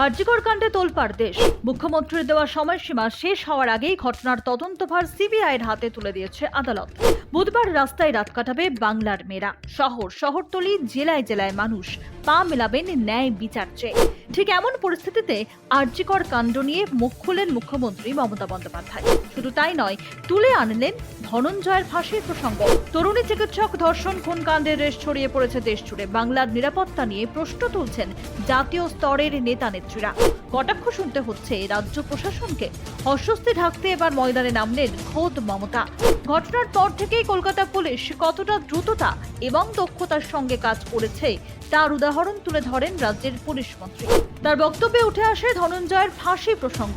কার্যকর কাণ্ডে তোলপাড় দেশ। মুখ্যমন্ত্রীর দেওয়া সময়সীমা শেষ হওয়ার আগেই ঘটনার তদন্তভার সিবিআইয়ের হাতে তুলে দিয়েছে আদালত। বুধবার রাস্তায় রাত কাটাবে বাংলার মেয়েরা। শহর, শহরতলি, জেলায় জেলায় মানুষ পা মেলাবেন ন্যায় বিচার চেয়ে। ঠিক এমন পরিস্থিতিতে আর্যিকর কাণ্ড নিয়ে মুখ খুলেন মুখ্যমন্ত্রী মমতা বন্দ্যোপাধ্যায়। শুধু তাই নয়, তুলে আনলেন ধনঞ্জয়ের ফাঁসির প্রসঙ্গ। তরুণী চিকিৎসক ধর্ষণ, খুন কাণ্ডের রেশ ছড়িয়ে পড়েছে দেশ জুড়ে। বাংলার নিরাপত্তা নিয়ে প্রশ্ন তুলছেন জাতীয় স্তরের নেতা নেত্রীরা। কটাক্ষ শুনতে হচ্ছে রাজ্য প্রশাসনকে। অস্বস্তি ঢাকতে এবার ময়দানে নামলেন খোদ মমতা। ঘটনার পর থেকেই কলকাতা পুলিশ কতটা দ্রুততা এবং দক্ষতার সঙ্গে কাজ করেছে, তার উদাহরণ তুলে ধরেন রাজ্যের পুলিশ মন্ত্রী। তার বক্তব্যে উঠে আসে ধনঞ্জয়ের ফাঁসি প্রসঙ্গ।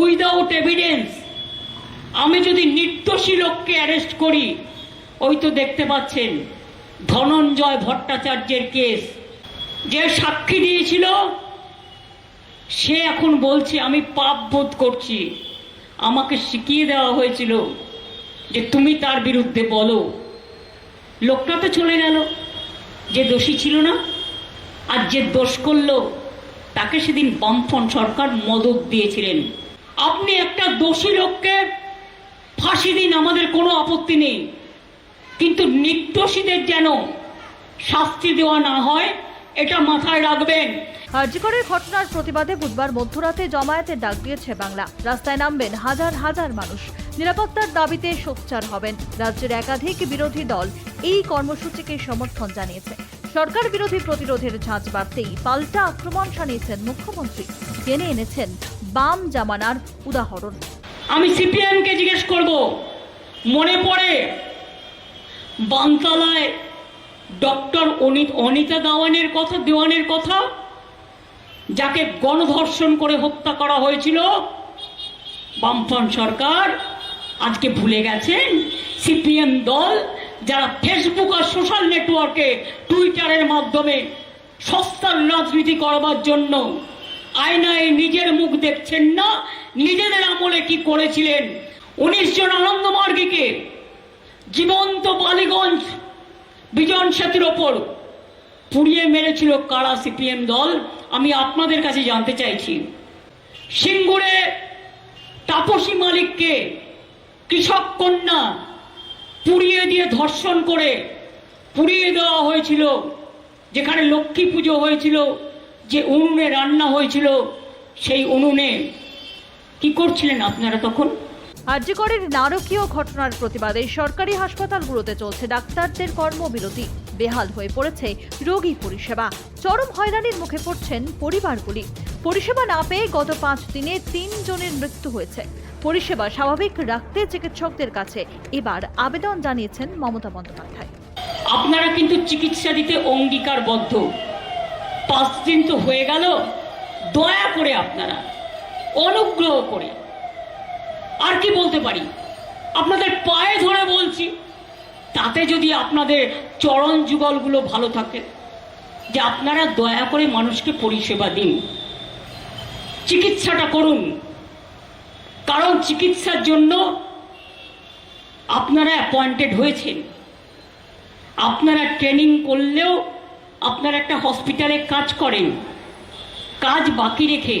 উইদাউট এভিডেন্স আমি যদি নির্দোষী লোককে অ্যারেস্ট করি, ওই তো দেখতে পাচ্ছেন ধনঞ্জয় ভট্টাচার্যের কেস যে সাক্ষী দিয়েছিল, সে এখন বলছে, আমি পাপ বোধ করছি। আমাকে শিখিয়ে দেওয়া হয়েছিল যে তুমি তার বিরুদ্ধে বলো। লোকটা তো চলে গেল। যে দোষী ছিল না, আর যে দোষ করল, তাকে সেদিন বামফ্রন্ট সরকার মদত দিয়েছিলেন। আপনি একটা দোষী লোককে ফাঁসি দিন, আমাদের কোনো আপত্তি নেই। কিন্তু নির্দোষীদের যেন শাস্তি দেওয়া না হয়, এটা মাথায় রাখবেন। কার্যকরের ঘটনার প্রতিবাদে বুধবার মধ্যরাতে জমায়েতের ডাক দিয়েছে বাংলা। রাস্তায় নামবেন হাজার হাজার মানুষ। নিরাপত্তার দাবিতে সোচ্চার হবেন রাজ্যের একাধিক বিরোধী দল। এই কর্মসূচিকে সমর্থন জানিয়েছে। সরকার বিরোধী প্রতিরোধের ঝাঁজ বাড়তেই পাল্টা আক্রমণ শানিয়েছেন মুখ্যমন্ত্রী। জেনে এনেছেন বাম জামানার উদাহরণ। আমি সিপিএমকে জিজ্ঞেস করব, মনে পড়ে বানতলায় ডক্টর অনিত দাওয়ানের কথা, দেওয়ানের কথা, যাকে গণধর্ষণ করে হত্যা করা হয়েছিল? বামফ্রন্ট সরকার আজকে ভুলে গেছেন, সিপিএম দল যারা ফেসবুক আর সোশ্যাল নেটওয়ার্কে টুইটারের মাধ্যমে সস্তার রাজনীতি করবার জন্য আয়নায় নিজের মুখ দেখছেন না, নিজেদের আমলে কি করেছিলেন? উনিশ জন আনন্দমার্গীকে জীবন্ত বালিগঞ্জ বিজন সেতুর ওপর পুড়িয়ে মেরেছিল কারা সিপিএম দল? আমি আপনাদের কাছে জানতে চাইছি। সিঙ্গুরে তাপসী মালিককে কৃষক কন্যা পুড়িয়ে দিয়ে ধর্ষণ করে, পুড়িয়ে দেওয়া হয়েছিল, যেখানে লক্ষ্মী পুজো হয়েছিল, যে উনুনে রান্না হয়েছিল, সেই উনুনে। কি করছিলেন আপনারা তখন? আর্যকরের নারকীয় ঘটনার প্রতিবাদে সরকারি হাসপাতালগুলোতে চলছে ডাক্তারদের কর্মবিরতি। বেহাল হয়ে পড়েছে রোগী পরিষেবা। চরম হয়রানির মুখে পড়ছেন পরিবারগুলি। পরিষেবা না পেয়ে গত পাঁচ দিনে তিন জনের মৃত্যু হয়েছে। পরিষেবা স্বাভাবিক রাখতে চিকিৎসকদের কাছে এবার আবেদন জানিয়েছেন মমতা বন্দ্যোপাধ্যায়। আপনারা কিন্তু চিকিৎসা দিতে অঙ্গীকারবদ্ধ। পাঁচ দিন তো হয়ে গেল, দয়া করে আপনারা, অনুগ্রহ করে। আর কি বলতে পারি? আপনাদের পায়ে ধরে বলছি, তাতে যদি আপনাদের চরণ যুগলগুলো ভালো থাকে, যে আপনারা দয়া করে মানুষকে পরিষেবা দিন। চিকিৎসাটা করুন। কারণ চিকিৎসার জন্য আপনারা অ্যাপয়েন্টেড হয়েছেন। আপনারা ট্রেনিং করলেও আপনারা একটা হসপিটালে কাজ করেন। কাজ বাকি রেখে।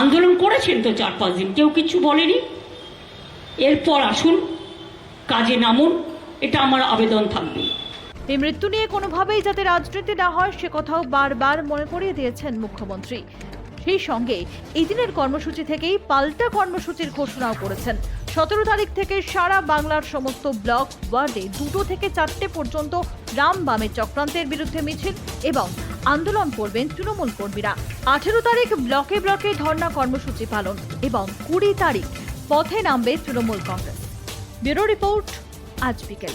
আন্দোলন করেছেন তো চার পাঁচ দিন, কেউ কিছু বলেনি। এরপর আসুন, কাজে নামুন, এটা আমার আবেদন থাকবে। এই মৃত্যু নিয়ে কোনোভাবেই যাতে রাজনীতি না হয়, সে কথাও বারবার মনে করিয়ে দিয়েছেন মুখ্যমন্ত্রী। সেই সঙ্গে এই দিনের কর্মসূচি থেকেই পাল্টা কর্মসূচির ঘোষণাও করেছেন। সতেরো তারিখ থেকে সারা বাংলার সমস্ত ব্লক, ওয়ার্ডে দুটো থেকে চারটে পর্যন্ত রাম বামের চক্রান্তের বিরুদ্ধে মিছিল এবং আন্দোলন করবেন তৃণমূল কর্মীরা। আঠেরো তারিখ ব্লকে ব্লকে ধর্ণা কর্মসূচি পালন এবং কুড়ি তারিখ পথে নামবে তৃণমূল কংগ্রেস। ব্যুরো রিপোর্ট, আজ বিকেল।